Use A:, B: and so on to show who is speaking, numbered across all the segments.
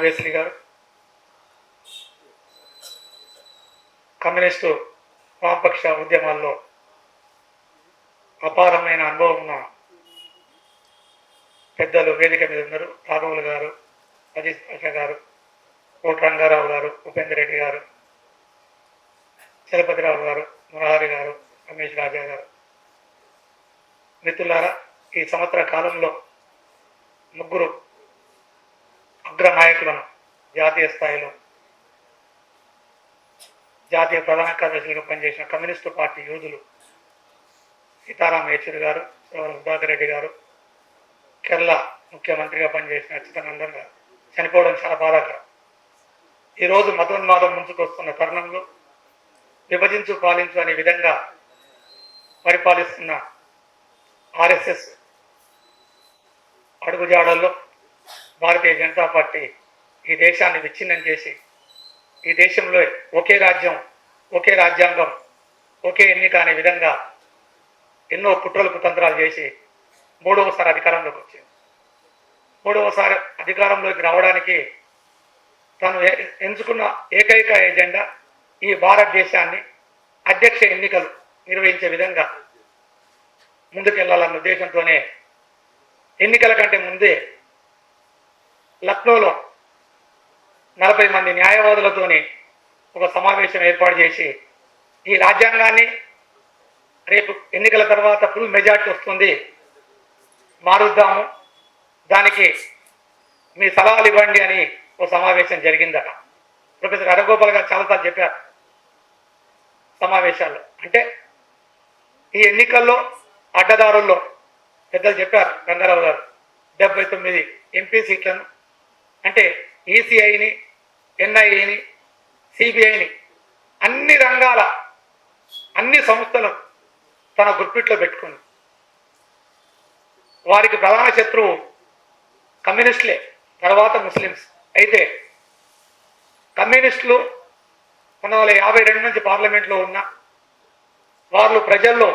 A: నాగేశ్వరి గారు. కమ్యూనిస్టు వామపక్ష ఉద్యమాల్లో అపారమైన అనుభవం ఉన్న పెద్దలు వేదిక మీద ఉన్నారు. రాఘవులు గారు అజిత్ పాషా గారు కోట రంగారావు గారు ఉపేందర్ రెడ్డి గారు చలపతిరావు గారు మురహరి గారు రమేష్ రాజా గారు. మిత్రులారా ఈ సంవత్సర కాలంలో ముగ్గురు అగ్ర నాయకులను జాతీయ స్థాయిలో జాతీయ ప్రధాన కార్యదర్శులుగా పనిచేసిన కమ్యూనిస్టు పార్టీ యోధులు సీతారాం యేచూరి గారు శ్రవణ సుధాకర్ రెడ్డి గారు కేరళ ముఖ్యమంత్రిగా పనిచేసిన అచ్యుతానందన్ గారు చనిపోవడం చాలా బాధాకరం. ఈరోజు మతోన్మాదం ముంచుకొస్తున్న తరుణంలో విభజించు పాలించు అనే విధంగా పరిపాలిస్తున్న ఆర్ఎస్ఎస్ అడుగుజాడల్లో భారతీయ జనతా పార్టీ ఈ దేశాన్ని విచ్ఛిన్నం చేసి ఈ దేశంలో ఒకే రాజ్యం ఒకే రాజ్యాంగం ఒకే ఎన్నిక అనే విధంగా ఎన్నో కుట్రలు కుతంత్రాలు చేసి మూడవసారి అధికారంలోకి వచ్చింది. మూడవసారి అధికారంలోకి రావడానికి తను ఎంచుకున్న ఏకైక ఎజెండా ఈ భారతదేశాన్ని అధ్యక్ష ఎన్నికలు నిర్వహించే విధంగా ముందుకెళ్ళాలన్న ఉద్దేశంతోనే ఎన్నికల కంటే ముందే లక్నోలో నలభై మంది న్యాయవాదులతోని ఒక సమావేశం ఏర్పాటు చేసి ఈ రాజ్యాంగాన్ని రేపు ఎన్నికల తర్వాత ఫుల్ మెజార్టీ వస్తుంది మారుద్దాము దానికి మీ సలహాలు ఇవ్వండి అని ఒక సమావేశం జరిగిందట. ప్రొఫెసర్ హరగోపాల్ గారు చాలాసార్లు చెప్పారు సమావేశాల్లో. అంటే ఈ ఎన్నికల్లో అడ్డదారుల్లో పెద్దలు చెప్పారు గంగారావు గారు డెబ్బై తొమ్మిది ఎంపీ సీట్లను అంటే ఈసీఐని ఎన్ఐఏని సిబిఐని అన్ని రంగాల అన్ని సంస్థలను తన గుర్పిట్లో పెట్టుకుంది వారికి ప్రధాన శత్రువు కమ్యూనిస్టులే తర్వాత ముస్లిమ్స్. అయితే కమ్యూనిస్టులు పంతొమ్మిది వందల యాభై రెండు నుంచి పార్లమెంట్లో ఉన్న వాళ్ళు ప్రజల్లో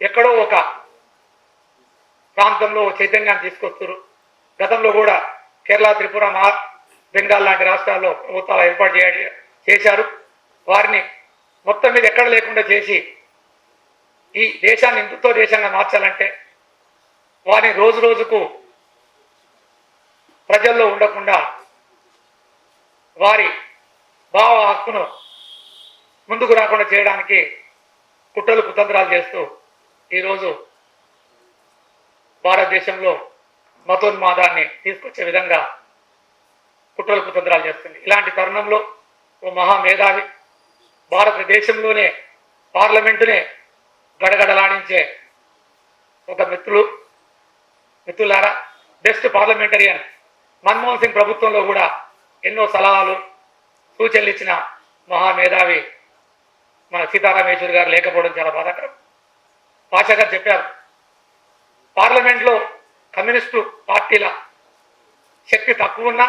A: ఎక్కడో ఒక ప్రాంతంలో చైతన్యాన్ని తీసుకొస్తారు గతంలో కూడా కేరళ త్రిపుర మా బెంగాల్ లాంటి రాష్ట్రాల్లో ప్రభుత్వాలు ఏర్పాటు చేయ చేశారు. వారిని మొత్తం మీద ఎక్కడ లేకుండా చేసి ఈ దేశాన్ని హిందుత్వ దేశంగా మార్చాలంటే వారిని రోజు రోజుకు ప్రజల్లో ఉండకుండా వారి భావ హక్కును ముందుకు రాకుండా చేయడానికి కుట్రలు కుతంత్రాలు చేస్తూ ఈరోజు భారతదేశంలో మతోన్మాదాన్ని తీసుకొచ్చే విధంగా కుట్రలు కుతంత్రాలు చేస్తుంది. ఇలాంటి తరుణంలో ఓ మహామేధావి భారతదేశంలోనే పార్లమెంటునే గడగడలాడించే ఒక మిత్రులు మిత్రులారా బెస్ట్ పార్లమెంటరియన్ మన్మోహన్ సింగ్ ప్రభుత్వంలో కూడా ఎన్నో సలహాలు సూచనలు ఇచ్చిన మహామేధావి మన సీతారామేశ్వరి గారు లేకపోవడం చాలా బాధాకరం. పాషా గారు చెప్పారు పార్లమెంట్లో కమ్యూనిస్టు పార్టీల శక్తి తక్కువ ఉన్నా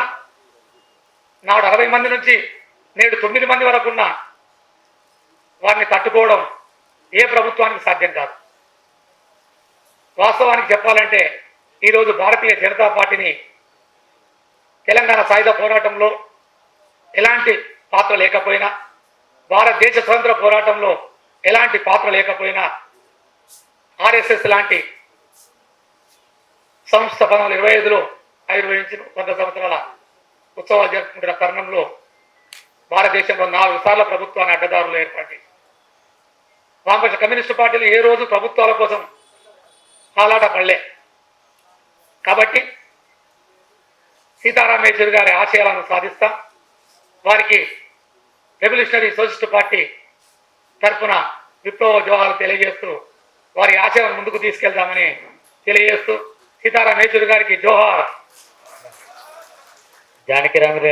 A: నాడు అరవై మంది నుంచి నేడు తొమ్మిది మంది వరకు ఉన్న వారిని తట్టుకోవడం ఏ ప్రభుత్వానికి సాధ్యం కాదు. వాస్తవానికి చెప్పాలంటే ఈరోజు భారతీయ జనతా పార్టీని తెలంగాణ సాయుధ పోరాటంలో ఎలాంటి పాత్ర లేకపోయినా భారతదేశ స్వతంత్ర పోరాటంలో ఎలాంటి పాత్ర లేకపోయినా ఆర్ఎస్ఎస్ లాంటి సంస్థ పంతొమ్మిది వందల ఇరవై ఐదులో ఆవిర్భవించిన వంద సంవత్సరాల ఉత్సవాలు జరుపుకుంటున్న తరుణంలో భారతదేశంలో నాలుగు సార్ల ప్రభుత్వాన్ని అడ్డదారులు ఏర్పాటు చేసింది వామపక్ష కమ్యూనిస్టు పార్టీలు ఏ రోజు ప్రభుత్వాల కోసం హాలాట పడలే. కాబట్టి సీతారామేశ్వరి గారి ఆశయాలను సాధిస్తా. వారికి రెవల్యూషనరీ సోషలిస్ట్ పార్టీ తరఫున విప్లవ జోహాలు తెలియజేస్తూ వారి ఆశయాలను ముందుకు తీసుకెళ్తామని తెలియజేస్తూ సీతారాం యేచూరి గారికి జోహార్
B: జానకి రామరెడ్డి